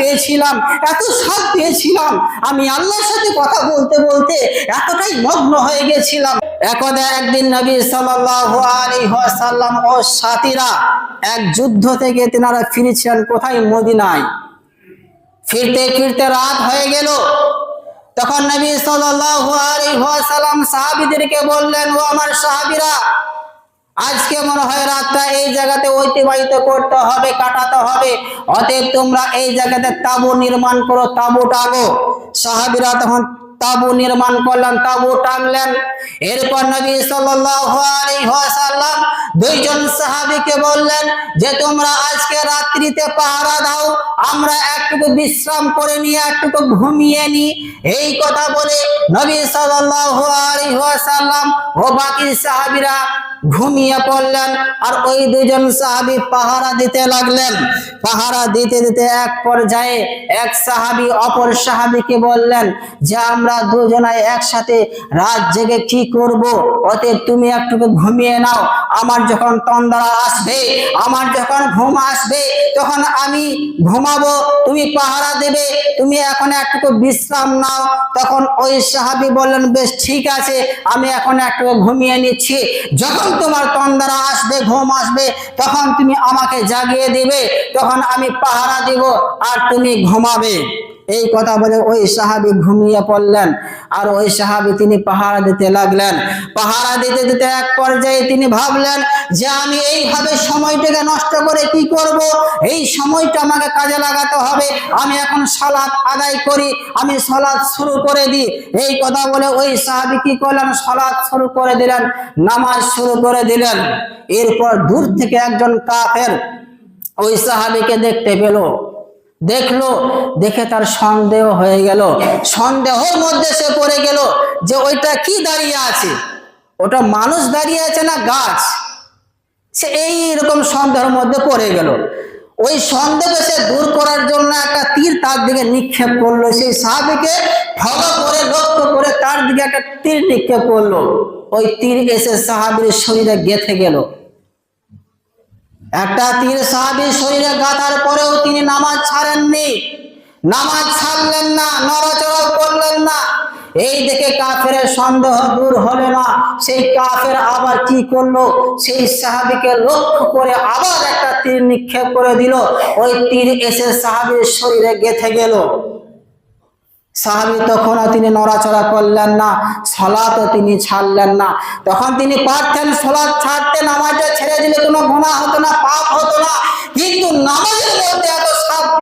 পেয়েছিলাম, এত স্বাদ পেয়েছিলাম। আমি আল্লাহর সাথে কথা বলতে বলতে এতটাই মগ্ন হয়ে গেছিলাম। একদা একদিন নবী ওয়াসাল্লাম ও সাথীরা এক যুদ্ধ থেকে তেনারা ফিরেছিলেন কোথায়? মদিনায়। ফিরতে ফিরতে রাত হয়ে গেল। তখন নবী ওয়াসাল্লাম সাহাবীদেরকে বললেন, ও আমার সাহাবীরা আজকে মনে হয় রাতটা এই জায়গাতে অতিবাহিত করতে হবে, কাটাতে হবে। অতএব তোমরা এই জায়গাতে তাবু নির্মাণ করো, তাবু টাঙো সাহাবিরা তখন তাবু নির্মাণ করলেন, তাবু টাঙলেন এরপর নবী ওয়াসাল্লাম দুইজন সাহাবীকে বললেন যে, তোমরা আজকে রাত্রিতে পাহারা দাও, আমরা একটুকু বিশ্রাম করে নিয়ে একটুকু ঘুমিয়ে নি এই কথা বলে নবী ওয়াসাল্লাম ও বাকি সাহাবীরা ঘুমিয়ে পড়লেন আর ওই দুজন সাহাবি পাহারা দিতে লাগলেন। পাহারা দিতে দিতে এক পর্যায়ে এক সাহাবি অপর সাহাবিকে বললেন, যে আমরা দুজনায় একসাথে রাত জেগে কি করব? অতএব তুমি একটুকু ঘুমিয়ে নাও। আমার যখন তন্দ্রা আসবে, আমার যখন ঘুম আসবে তখন আমি ঘুমাবো, তুমি পাহারা দেবে, তুমি এখন একটুকু বিশ্রাম নাও। তখন ওই সাহাবি বললেন, বেশ, ঠিক আছে, আমি এখন একটু ঘুমিয়ে নিচ্ছি। যখন তোমার তন্দারা আসবে, ঘুম আসবে, তখন তুমি আমাকে জাগিয়ে দেবে, তখন আমি পাহারা দিব, আর তুমি ঘুমাবে। এই কথা বলে ওই সাহাবী ঘুমিয়ে পড়লেন আর ওই সাহাবী তিনি পাহারা দিতে লাগলেন। পাহারা দিতে দিতে এক পর্যায়ে তিনি ভাবলেন যে আমি এইভাবে সময়টাকে নষ্ট করে কি করব? এই সময়টা আমাকে কাজে লাগাতে হবে। আমি এখন সালাত আদায় করি, আমি সালাত শুরু করে দিই। এই কথা বলে ওই সাহাবী কি করলেন? সালাত শুরু করে দিলেন, নামাজ শুরু করে দিলেন। এরপর দূর থেকে একজন কাফের ওই সাহাবীকে দেখতে পেল। দেখল, দেখে তার সন্দেহ হয়ে গেল। সন্দেহের মধ্যে সে পড়ে গেল যে ওইটা কি দাঁড়িয়ে আছে? ওটা মানুষ দাঁড়িয়ে আছে না গাছ? সে এই রকম সন্দেহের মধ্যে পড়ে গেল। ওই সন্দেহ সে দূর করার জন্য একটা তীর তার দিকে নিক্ষেপ করল। সেই সাহাবিকে ফলো করে, লক্ষ্য করে তার দিকে একটা তীর নিক্ষেপ করল। ওই তীর এসে সাহাবির শরীরে গেথে গেল। একটা তীর সাহাবির শরীরে গাঁথার পরেও তিনি নামাজ ছাড়েননি। নামাজ ছাড়লেন না নড়াচড়াও করলেন না। এই দেখে কাফের সন্দেহ দূর হলো না। সেই কাফের আবার কি করল? সেই সাহাবিকে লক্ষ্য করে আবার একটা তীর নিক্ষেপ করে দিল। ওই তীর এসে সাহাবির শরীরে গেথে গেল। সাহাবি তখন আর তিনি নড়াচড়া করলেন না, সলাতও তিনি ছাড়লেন না। তখন তিনি পারতেন সলাৎ ছাড়তে, নামাজটা ছেড়ে দিলে কোনো গুণা